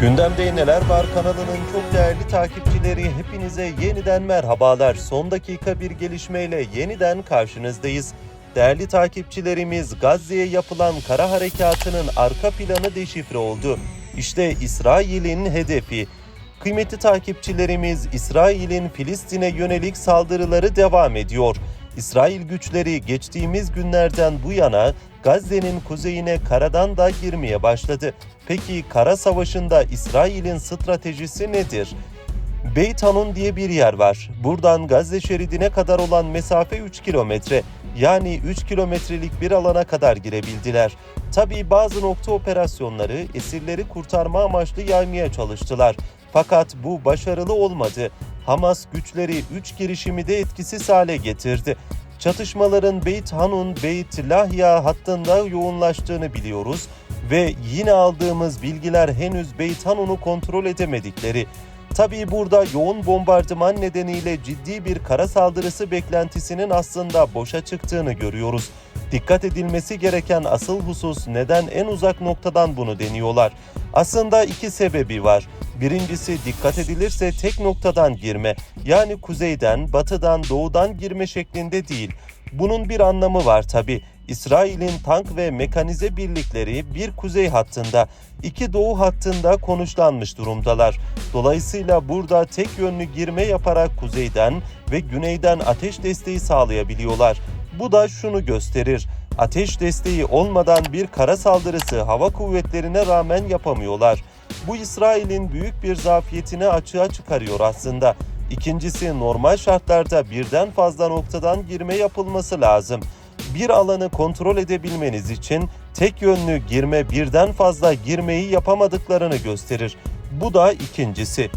Gündemde neler var kanalının çok değerli takipçileri hepinize yeniden merhabalar. Son dakika bir gelişmeyle yeniden karşınızdayız. Değerli takipçilerimiz Gazze'ye yapılan kara harekatının arka planı deşifre oldu. İşte İsrail'in hedefi. Kıymetli takipçilerimiz İsrail'in Filistin'e yönelik saldırıları devam ediyor. İsrail güçleri geçtiğimiz günlerden bu yana Gazze'nin kuzeyine karadan da girmeye başladı. Peki kara savaşında İsrail'in stratejisi nedir? Beyt Hanun diye bir yer var. Buradan Gazze şeridine kadar olan mesafe 3 kilometre. Yani 3 kilometrelik bir alana kadar girebildiler. Tabii bazı nokta operasyonları esirleri kurtarma amaçlı yaymaya çalıştılar. Fakat bu başarılı olmadı. Hamas güçleri 3 girişimi de etkisiz hale getirdi. Çatışmaların Beyt Hanun, Beyt Lahya hattında yoğunlaştığını biliyoruz ve yine aldığımız bilgiler henüz Beyt Hanun'u kontrol edemedikleri. Tabii burada yoğun bombardıman nedeniyle ciddi bir kara saldırısı beklentisinin aslında boşa çıktığını görüyoruz. Dikkat edilmesi gereken asıl husus neden en uzak noktadan bunu deniyorlar? Aslında iki sebebi var. Birincisi dikkat edilirse tek noktadan girme. Yani kuzeyden, batıdan, doğudan girme şeklinde değil. Bunun bir anlamı var tabi. İsrail'in tank ve mekanize birlikleri bir kuzey hattında, iki doğu hattında konuşlanmış durumdalar. Dolayısıyla burada tek yönlü girme yaparak kuzeyden ve güneyden ateş desteği sağlayabiliyorlar. Bu da şunu gösterir. Ateş desteği olmadan bir kara saldırısı hava kuvvetlerine rağmen yapamıyorlar. Bu İsrail'in büyük bir zafiyetini açığa çıkarıyor aslında. İkincisi normal şartlarda birden fazla noktadan girme yapılması lazım. Bir alanı kontrol edebilmeniz için tek yönlü girme birden fazla girmeyi yapamadıklarını gösterir. Bu da ikincisi.